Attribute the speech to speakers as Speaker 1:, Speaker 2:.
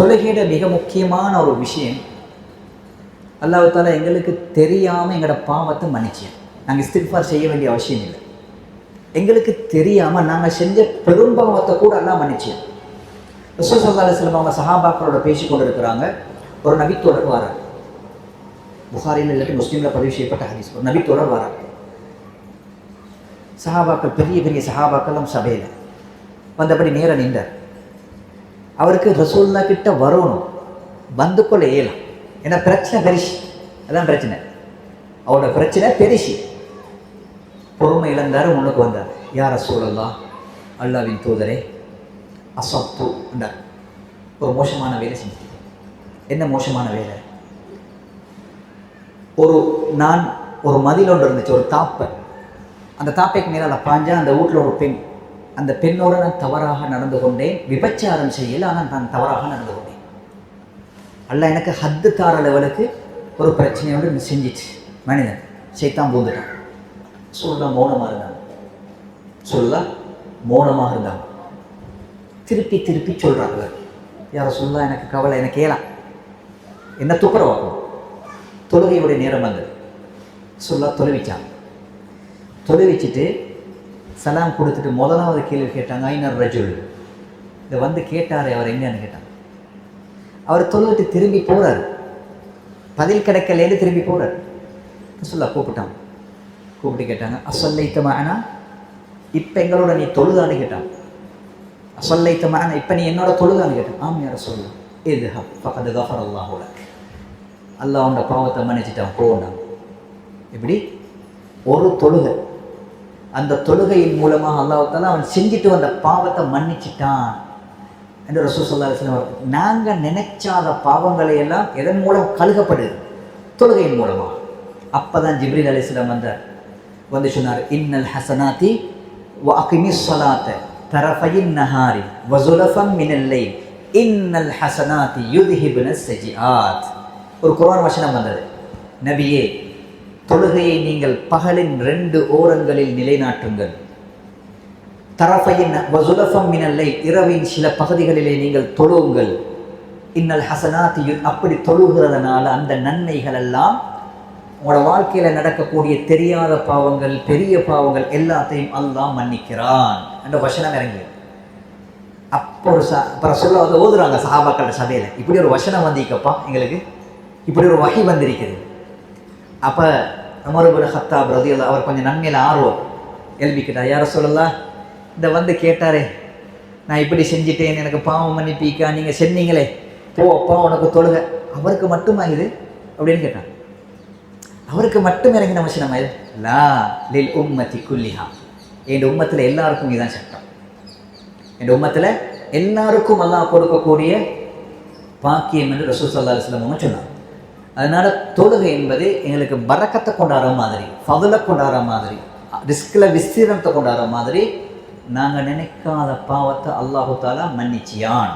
Speaker 1: தொழுகையிட மிக முக்கியமான ஒரு விஷயம் அல்லாஹ் தாலா எங்களுக்கு தெரியாமல் எங்களோட பாவத்தை மன்னிச்சியன் நாங்கள் இஸ்திஃபார் செய்ய வேண்டிய அவசியம் இல்லை. எங்களுக்கு தெரியாமல் நாங்கள் செஞ்ச பெரும்பாவத்தை கூட எல்லாம் மன்னிச்சியன் ரசூல் சல்லா அலுவலம் அவங்க சஹாபாக்களோட பேசி கொண்டு இருக்கிறாங்க ஒரு நபித்தோடர் வரார் புகாரில் இல்லாட்டி முஸ்லீமில் பதிவு செய்யப்பட்ட ஹதீஸ். ஒரு நபித்தோடர் வரார் சஹாபாக்கள் பெரிய பெரிய சஹாபாக்களும் சபையில் வந்தபடி நேரம் நின்றார். அவருக்கு ரசூல்லா கிட்ட வரணும். வந்து கொள்ள இயலாம். ஏன்னா பிரச்சனை பெருசு. அதான் பிரச்சனை. அவரோட பிரச்சனை பெருசு. பொறுமை இழந்தார் முன்னுக்கு வந்தார். யார் ரசூலல்லா அல்லாவின் தூதரே அசத்து என்றார். ஒரு மோசமான வேலை செஞ்சு என்ன மோசமான வேலை? ஒரு நான் ஒரு மதில் ஒன்று இருந்துச்சு ஒரு தாப்பை. அந்த தாப்பைக்கு மேலே பாஞ்சா அந்த வீட்டில் ஒரு பெண். அந்த பெண்ணோடு நான் தவறாக நடந்து கொண்டேன் விபச்சாரம் செய்யல ஆனால் நான் தவறாக நடந்து கொண்டேன். அல்ல எனக்கு ஹத்து தார லெவலுக்கு ஒரு பிரச்சனையோடு செஞ்சிச்சு. மனிதன் சைத்தான் பூந்துட்டான். சொல்லா மௌனமாக இருந்தான். சொல்ல மௌனமாக இருந்தான். திருப்பி திருப்பி சொல்கிறாங்க யாரை சொல்ல எனக்கு கவலை எனக்கு ஏலாம் என்ன துப்புரவாக்கும் தொழுகையுடைய நேரம் வந்தது. சொல்ல தொலைவிச்சான் தொலைவிச்சிட்டு சலாம் கொடுத்துட்டு முதலாவது கேள்வி கேட்டாங்க ஐநர் ரஜுல்? இதை வந்து கேட்டார் அவர் எங்கன்னு கேட்டாங்க. அவர் தொழுவிட்டு திரும்பி போகிறார் பதில் கிடைக்கலேன்னு திரும்பி போகிறார் சொல்ல கூப்பிட்டான் கூப்பிட்டு கேட்டாங்க அசல்லைத்தமான இப்போ எங்களோட நீ தொழுதான்னு கேட்டான். அசல்லைத்தமான இப்போ நீ என்னோட தொழுதான்னு கேட்டான். ஆம் யார சொல்லு இது பக்கத்து கஃபர் அல்லாஹோட அல்லாஹ் உன்னோட பாவத்தை மன்னிச்சிட்டான் போனான் எப்படி? ஒரு தொழுகை. அந்த தொழுகையின் மூலமாக அல்லாஹால அவன் செஞ்சுட்டு வந்த பாவத்தை மன்னிச்சிட்டான். என்று ரசூ சொல்லா நாங்கள் நினைச்சாத பாவங்களை எல்லாம் எதன் மூலம் கழுகப்படுது? தொழுகையின் மூலமாக அப்போ தான் ஜிப்ரீல் அலிஸ்லாம் வந்தார் வந்து சொன்னார் இன்னல் ஹசனாத்தி வாக்கிமி சொலாத்த தரஃபையின் நஹாரி வசுலஃபம் மினல்லை இன்னல் ஹசனாத்தி யுதிஹிபின செஜிஆத். ஒரு குரான் வசனம் வந்தது. நபியே தொழுகையை நீங்கள் பகலின் ரெண்டு ஓரங்களில் நிலைநாட்டுங்கள். தரஃபையின் வசுலஃபம் மினல்லை இரவின் சில பகுதிகளிலே நீங்கள் தொழுவுங்கள். இன்னல் ஹசனாத்தியுன் அப்படி தொழுகிறதுனால அந்த நன்மைகள் எல்லாம் உங்களோட வாழ்க்கையில் நடக்கக்கூடிய தெரியாத பாவங்கள் பெரிய பாவங்கள் எல்லாத்தையும் அல்லாஹ் மன்னிக்கிறான். என்ற வசனம் இறங்கி அப்போ ஒரு ச அப்புறம் சொல்ல வந்து ஓதுறாங்க சஹாபாக்கள் சபையில். இப்படி ஒரு வசனம் வந்திருக்கப்பா எங்களுக்கு. இப்படி ஒரு வகை வந்திருக்குது. அப்போ அமருபுல் ஹத்தாப் ரதியல்லா அவர் கொஞ்சம் நன்மையில் ஆர்வம். எழுப்பிக்கிட்டார் யார சொல்லலாம் இந்த வந்து கேட்டாரே நான் இப்படி செஞ்சிட்டேன் எனக்கு பாவம் மன்னிப்பீக்கா? நீங்கள் சென்னீங்களே போ அப்பா உனக்கு தொழுக. அவருக்கு மட்டுமா இது? அப்படின்னு கேட்டான் அவருக்கு மட்டும் இறங்கின வசனம் இது? லா லில் உம்மத்தி குல்லிஹா. என் உம்மத்தில் எல்லாருக்கும் இதுதான் சட்டம். என் உம்மத்தில் எல்லாருக்கும் அல்லாஹ் கொடுக்கக்கூடிய பாக்கியம் என்று ரசூல் சல்லா அலுவலம் சொன்னார் அதனால் தொழுகை என்பது எங்களுக்கு பறக்கத்தை கொண்டாடுற மாதிரி ஃபதுலை கொண்டாடுற மாதிரி ரிஸ்கில் விஸ்தீரணத்தை கொண்டாடுற மாதிரி நாங்கள் நினைக்காத பாவத்தை அல்லாஹு தாலா மன்னிச்சியான்.